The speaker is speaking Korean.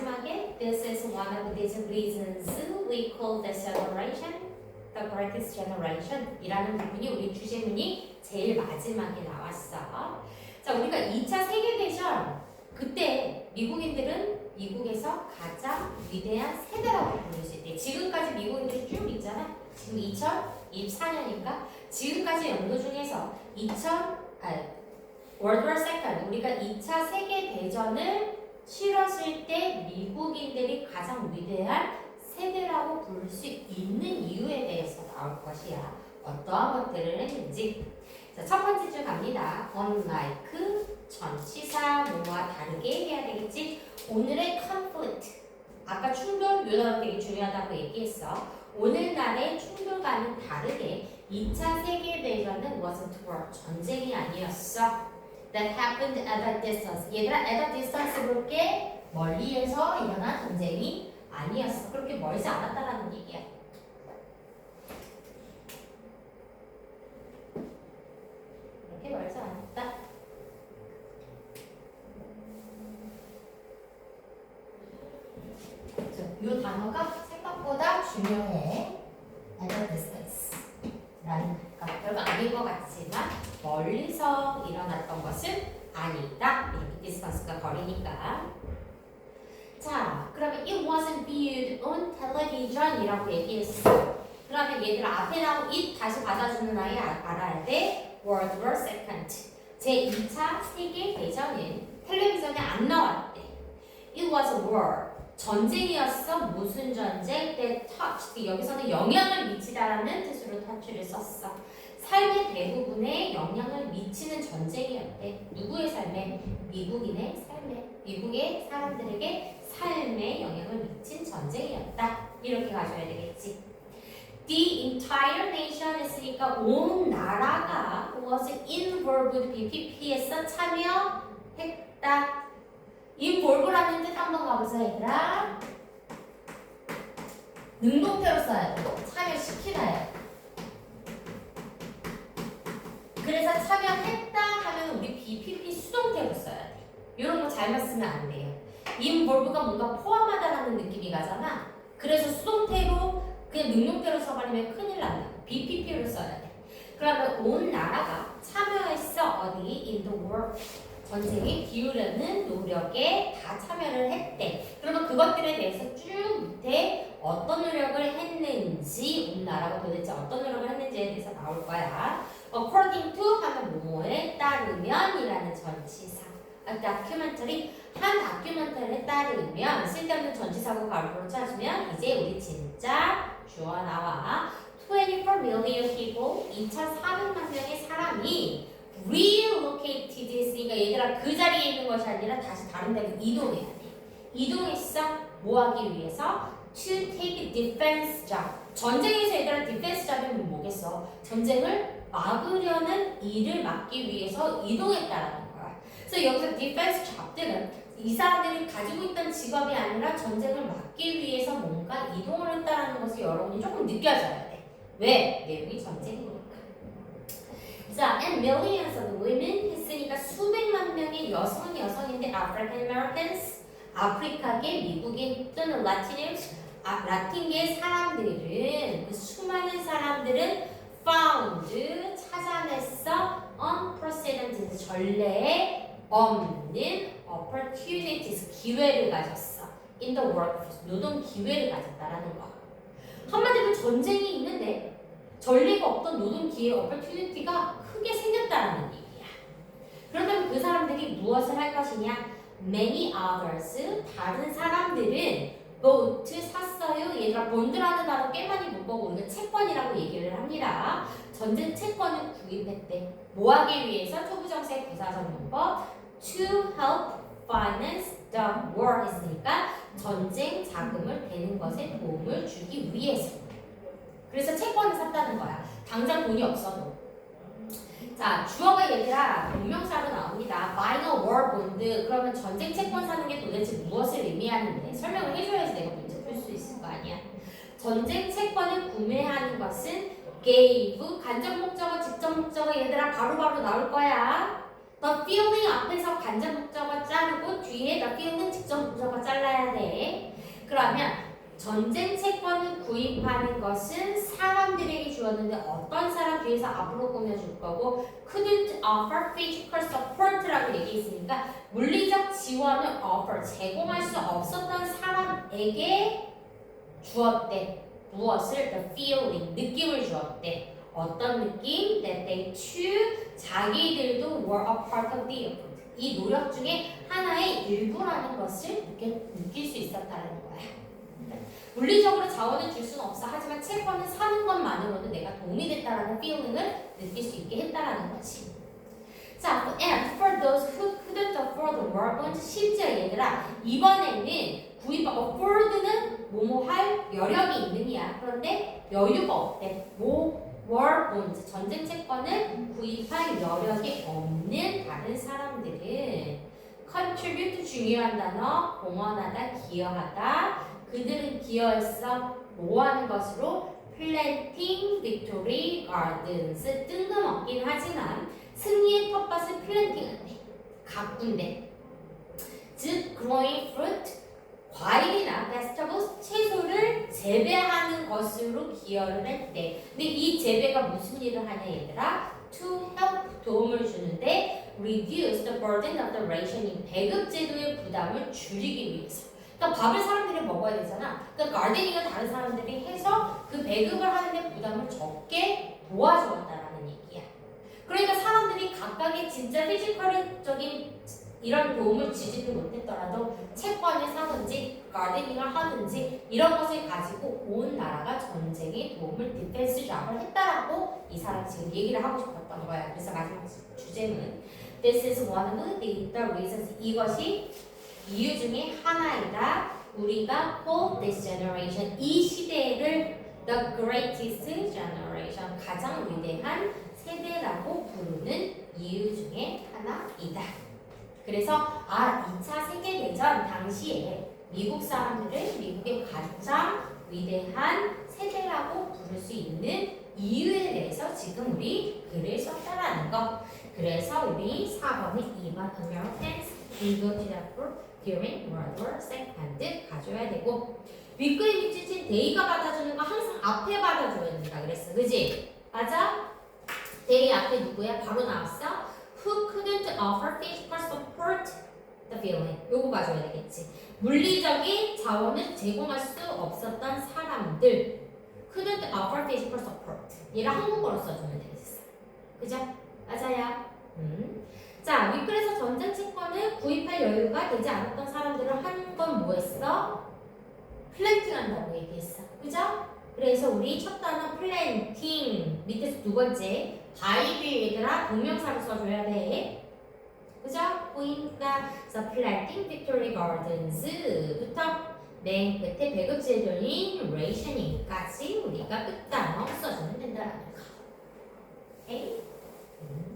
마지막에 this is one of these reasons we call this generation the greatest generation 이라는 부분이 우리 주제문이 제일 마지막에 나왔어. 자, 우리가 2차 세계대전 그때 미국인들은 미국에서 가장 위대한 세대라고 수 있대. 지금까지 미국인들이 쭉 있잖아. 지금 2024년이니까 지금까지 연도 중에서 2000 아, World War II 우리가 2차 세계 대전을 치렀을 때 미국인들이 가장 위대한 세대라고 부를 수 있는 이유에 대해서 나올 것이야. 어떠한 것들을 했는지. 자, 첫 번째 줄 갑니다. unlike 전치사 뭐와 다르게 해야 되겠지. 오늘의 conflict 아까 충돌 요 단어 되게 중요하다고 얘기했어. 오늘날의 충돌과는 다르게 2차 세계대전은 wasn't war 전쟁이 아니었어. That happened at a distance. 얘들아, at a distance 볼게 멀리에서 일어난 전쟁이 아니었어. 그렇게 멀지 않았다라는 얘기야. 그렇게 멀지 않았다. 자, 이 단어가 생각보다 중요해. at a distance. 라는 것. 별거 아닌 것 같지만 멀리서 일어났던 것은 아니다. 이렇게 distance가 거리니까. 자, 그러면 it wasn't viewed television이라고 얘기했어. 그러면 얘들 앞에 나온 it 다시 받아주는 아이 아- 알아야 돼. World War II. 제 2차 세계 대전은 텔레비전에 안 나왔대. It was a war. 전쟁이었어. 무슨 전쟁? That touched. 여기서는 영향을 미치다라는 뜻으로 touch를 썼어. 삶의 대부분에 영향을 미치는 전쟁이었대. 누구의 삶에? 미국인의 삶에. 미국의 사람들에게 삶에 영향을 미친 전쟁이었다. 이렇게 가져야 되겠지. The entire nation 했으니까 온 나라가 was involved BPP에서 참여했다. involve라는 뜻 한번 가보자 얘들아. 능동태로 써야 돼. 참여시키나요. 그래서 참여했다 하면 우리 BPP 수동태로 써야 돼. 이런 거 잘만 쓰면 안 돼요. involve가 뭔가 포함하다라는 느낌이 가잖아. 그래서 수동태로 그냥 능동태로 써버리면 큰일 난다. BPP를 써야 돼. 그러면 온 나라가 참여했어 어디 in the world 전쟁에 기울이는 노력에 다 참여를 했대. 그러면 그것들에 대해서 쭉 밑에 어떤 노력을 했는지 온 나라가 도대체 어떤 노력을 했는지에 대해서 나올 거야. according to 하면 뭐뭐에 따르면이라는 전치사. 아, 다큐멘터리 한 다큐멘터리에 따르면 쓸데없는 전치사고 가로로 찾으면 이제 우리 진짜 주어 나와 24 million people 2,400만 명의 사람이 relocated 했으니까 얘들아 그 자리에 있는 것이 아니라 다시 다른 데로 이동해야 돼. 이동했어. 뭐 하기 위해서? To take defense job. 전쟁에서 얘들아 defense job이면 뭐겠어? 전쟁을 막으려는 일을 막기 위해서 이동했다라는 거야. 그래서 여기서 defense job들은 이 사람들이 가지고 있던 직업이 아니라 전쟁을 막기 위해서 뭔가 이동을 했다라는 것을 여러분이 조금 느껴져야 돼. 왜? 내용이 전쟁이니까. 자, and millions of women 했으니까 수백만 명의 여성은 여성인데 African Americans, 아프리카계 미국인 또는 라틴의 아, 라틴계 사람들은 그 수많은 사람들은 found 찾아냈어 unprecedented 전례에 없는 opportunities 기회를 가졌어 in the workforce 노동 기회를 가졌다라는 거 한마디로 전쟁이 있는데 전례가 없던 노동 기회 opportunity가 크게 생겼다라는 얘기야 그렇다면 그 사람들이 무엇을 할 것이냐 many others 다른 사람들은 보트 샀어요. 얘들아 본드라는 단어 꽤 많이 못 보고 우리가 채권이라고 얘기를 합니다. 전쟁 채권을 구입했대. 뭐 하기 위해서 초부정세 부사전문법 to help finance the war 했으니까 전쟁 자금을 대는 것에 도움을 주기 위해서. 그래서 채권을 샀다는 거야. 당장 돈이 없어도. 자, 주어가 얘들아 동명사로 나옵니다. a war bond. 그러면 전쟁 채권 사는 게 도대체 무엇을 의미하는데 설명을 해줘야지 내가 문제 풀 수 있을 거 아니야. 전쟁 채권을 구매하는 것은 gave 간접 목적어, 직접 목적어 얘들아 바로바로 나올 거야. The feeling 앞에서 간접 목적어 자르고 뒤에 the feeling 직접 목적어 잘라야 돼. 그러면 전쟁 채권을 구입하는 것은 사람들에게 주었는데 어떤 사람 뒤에서 앞으로 꾸며줄 거고 couldn't offer physical support라고 얘기했으니까 물리적 지원을 offer 제공할 수 없었던 사람에게 주었대. 무엇을? The feeling 느낌을 주었대. 어떤 느낌? That they too 자기들도 were a part of the effort. 이 노력 중에 하나의 일부라는 것을 느낄, 느낄 수 있었다는 거야. 물리적으로 자원을 줄 수는 없어. 하지만 채권을 사는 것만으로도 내가 도움이 됐다라는 feeling을 느낄 수 있게 했다라는 거지. 자, and for those who couldn't afford the work은 실제 얘들아 이번에는 구입 afford는 뭐뭐 할 여력이 이야. 그런데 여유가 없대. 뭐 war bonds 전쟁 채권을 구입할 여력이 없는 다른 사람들은 contribute 중요한 단어 공헌하다 기여하다. 그들은 기여했어 뭐 하는 것으로? Planting victory gardens 뜬금없긴 하지만 승리의 텃밭을 플랜팅한대 가꾼대. 즉 growing fruit 과일이나 vegetables 채소를 재배하는 것으로 기여를 했대. 근데 이 재배가 무슨 일을 하냐 얘들아? to help 도움을 주는데 reduce the burden of the rationing 배급 제도의 부담을 줄이기 위해서. 그러니까 밥을 사람들이 먹어야 되잖아. 그러니까 가르데닝을 다른 사람들이 해서 그 배급을 하는데 부담을 적게 도와주었다라는 얘기야. 그러니까 사람들이 각각의 진짜 피지컬적인 이런 도움을 주지는 못했더라도 채권을 사든지 가르데닝을 하든지 이런 것을 가지고 온 나라가 전쟁에 도움을 디펜스 잡을 했다라고 이 사람 지금 얘기를 하고 싶었던 거야. 그래서 마지막 주제는 This is one of the, reasons 이것이 이유 중에 하나이다. 우리가 call this generation 이 시대를 the greatest generation 가장 위대한 세대라고 부르는 이유 중에 하나이다. 그래서 아 2차 세계대전 당시에 미국 사람들을 미국의 가장 위대한 세대라고 부를 수 있는 이유에 대해서 지금 우리 글을 썼다라는 거. 그래서 우리 4번에 2번 Americans negotiated during World War II 가져야 되고 윗그림 밑줄친 데이가 받아주는 거 항상 앞에 받아줘야 된다 그랬어. 그지? 맞아? 데이 앞에 누구야? 바로 나왔어. Who couldn't offer physical support the feeling. 요거 가져야 되겠지. 물리적인 자원을 제공할 수 없었던 사람들 couldn't offer physical support. 얘를 한국어로 써주면 되겠어. 그죠? 맞아요. 음. 자, 윗글에서 전쟁 채권을 구입할 여유가 되지 않았던 사람들을 한건 뭐했어? 플랜팅 한다고 얘기했어. 그죠? 그래서 우리 첫 단어 플랜팅 밑에서 두 번째 바이비 얘들아 동명사를 써줘야 돼. 그죠? 보이니까 그래서 planting victory gardens부터 맨 끝에 배급 제도인 rationing까지 우리가 끝단어 써주면 된다는 거. 오케이? 음.